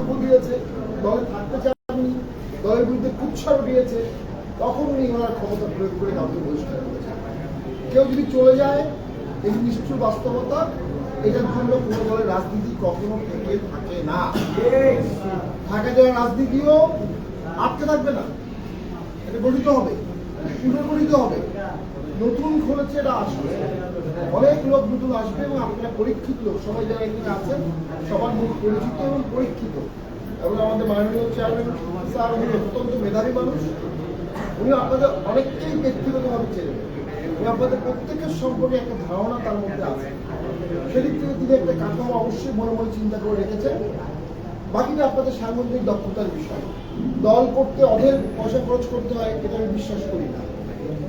বক্তব্য দিয়েছে দলে থাকতে চাননি দলের বিরুদ্ধে কুৎসার দিয়েছে তখন উনি ওনার ক্ষমতা প্রয়োগ করে কাউকে বহিষ্কার করেছেন কেউ যদি চলে যায় এই নিষ্ঠুর বাস্তবতা এটার জন্য কোনো দলের রাজনীতি কখনো থেকে থাকে না। থাকা যাওয়ার রাজনীতিও আটকে থাকবে না। এটা গঠিত হবে। পুনর্গঠিত হবে। নতুন এটা আসবে অনেক লোক নতুন আসবে এবং আপনারা পরীক্ষিত লোক। সবাই যারা এখানে আছেন, সবার মুখ পরিচিত এবং পরীক্ষিত। এবং আমাদের মাননীয় চেয়ারম্যান স্যার, উনি অত্যন্ত মেধাবী মানুষ। উনি আপনাদের অনেককেই ব্যক্তিগতভাবে চেনেন। উনি আপনাদের প্রত্যেকের সম্পর্কে একটা ধারণা তার মধ্যে আছে। সেদিক থেকে তিনি একটা কাঠামো অবশ্যই মনে মনে চিন্তা করে রেখেছেন। বাকিটা আপনাদের সাংগঠনিক দক্ষতার বিষয়। দল করতে অধের পয়সা খরচ করতে হয়, এটা আমি বিশ্বাস করি না।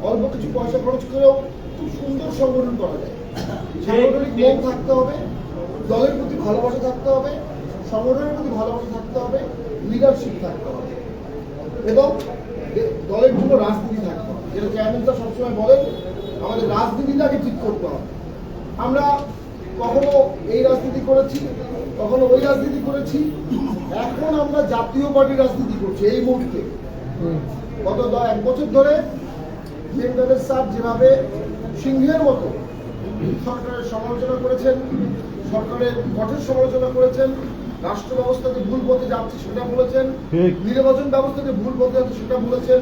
অল্প কিছু পয়সা খরচ করেও খুব সুন্দর সংগঠন করা যায়। সাংগঠনিক মন থাকতে হবে, দলের প্রতি ভালোবাসা থাকতে হবে, সংগঠনের প্রতি ভালোবাসা থাকতে হবে লিডারশিপ থাকতে হবে। এবং দলের জন্য রাজনীতি থাকতে হবে। যেটা চেয়ারম্যান স্যার সবসময় বলেন, আমাদের রাজনীতিটাকে ঠিক করতে হবে। আমরা কখনো এই রাজনীতি করেছি কখনো ওই রাজনীতি করেছি। এখন আমরা জাতীয় পার্টির রাজনীতি করছি এই মুহূর্তে। গত এক বছর ধরে জেন্দারের স্যার যেভাবে সিংহের মতো সরকারের সমালোচনা করেছেন সরকারের কঠোর সমালোচনা করেছেন রাষ্ট্র ব্যবস্থাকে ভুল পথে যাচ্ছে সেটা বলেছেন। নির্বাচন ব্যবস্থাকে ভুল পথে যাচ্ছে সেটা বলেছেন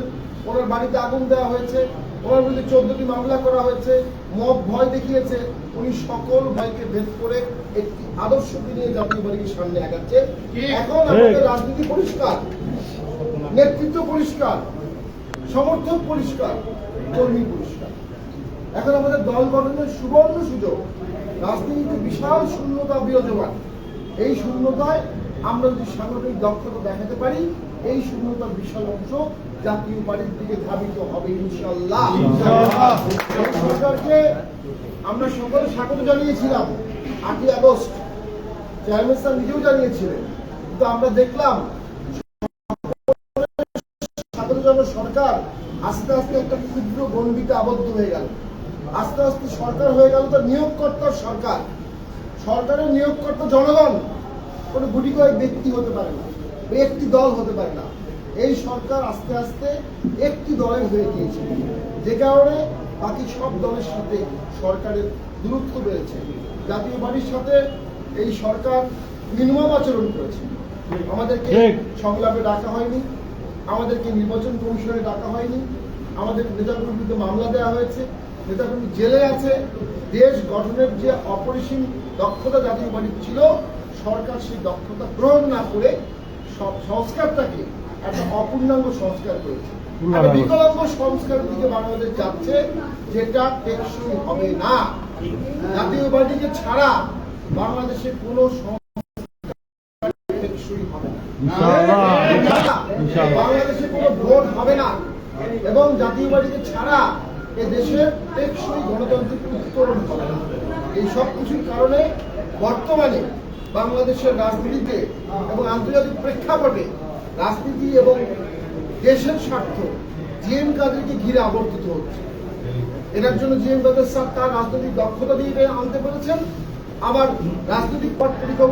ওনার বাড়িতে আগুন দেওয়া হয়েছে। ওনার বিরুদ্ধে চোদ্দটি মামলা করা হয়েছে মব ভয় দেখিয়েছে। উনি সকল ভয়কে ভেদ করে একটি আদর্শকে নিয়ে জাতীয় বাড়িকে সামনে আগাচ্ছে। এখন আমাদের রাজনীতি পরিষ্কার নেতৃত্ব পরিষ্কার সমর্থক পরিষ্কার কর্মী পরিষ্কার। এখন আমাদের দল গঠনের সুবর্ণ সুযোগ রাজনীতিতে বিশাল শূন্যতা বিরাজমান। এই শূন্যতায় আমরা যদি সাংগঠনিক দক্ষতা দেখাতে পারি এই শূন্যতার বিশাল অংশ জাতীয় পার্টির দিকে ধাবিত হবে ইনশাল্লাহ সরকারকে আমরা সকলে স্বাগত জানিয়েছিলাম। আটই আগস্ট। চেয়ারম্যান স্যার নিজেও জানিয়েছিলেন। কিন্তু আমরা দেখলাম সরকার আস্তে আস্তে একটা ক্ষুদ্র গণ্ডিতে আবদ্ধ হয়ে গেল। আস্তে আস্তে সরকার হয়ে গেল তার নিয়োগকর্তার সরকার। সরকারের নিয়োগকর্তা জনগণ কোনো গুটি কয়েক ব্যক্তি হতে পারে না একটি দল হতে পারে না। এই সরকার আস্তে আস্তে একটি দলের হয়ে গিয়েছে। যে কারণে বাকি সব দলের সাথে সরকারের দূরত্ব বেড়েছে। জাতীয় পার্টির সাথে এই সরকার নির্মম আচরণ করেছে। আমাদেরকে সংলাপে ডাকা হয়নি আমাদেরকে নির্বাচন কমিশনে ডাকা হয়নি আমাদের নেতাকর্মীর বিরুদ্ধে মামলা দেওয়া হয়েছে নেতাকর্মী জেলে আছে। দেশ গঠনের যে অপরিসীম দক্ষতা জাতীয় পার্টির ছিল সরকার সেই দক্ষতা গ্রহণ না করে সংস্কারটাকে একটা অপূর্ণাঙ্গ সংস্কার করেছে। বিকলাঙ্গ সংস্কারের দিকে বাংলাদেশ যাচ্ছে যেটা টেকসই হবে না। জাতীয় পার্টিকে ছাড়া বাংলাদেশে কোনো টেকসই হবে না। ইনশাআল্লাহ। ইনশাআল্লাহ। বাংলাদেশে কোনো ভোট হবে না। এবং জাতীয় পার্টিকে ছাড়া এ দেশের টেকসই গণতান্ত্রিক উত্তরণ হবে না। এই সব কিছুর কারণে বর্তমানে বাংলাদেশের রাজনীতিতে এবং আন্তর্জাতিক প্রেক্ষাপটে রাজনীতি এবং দেশের স্বার্থ, জিএম কাদেরকে ঘিরে আবর্তিত হচ্ছে। এটার জন্য জিএম কাদের স্যার তার রাজনৈতিক দক্ষতা দিয়ে আনতে পেরেছেন। আবার রাজনৈতিক পট পরিকল্পনা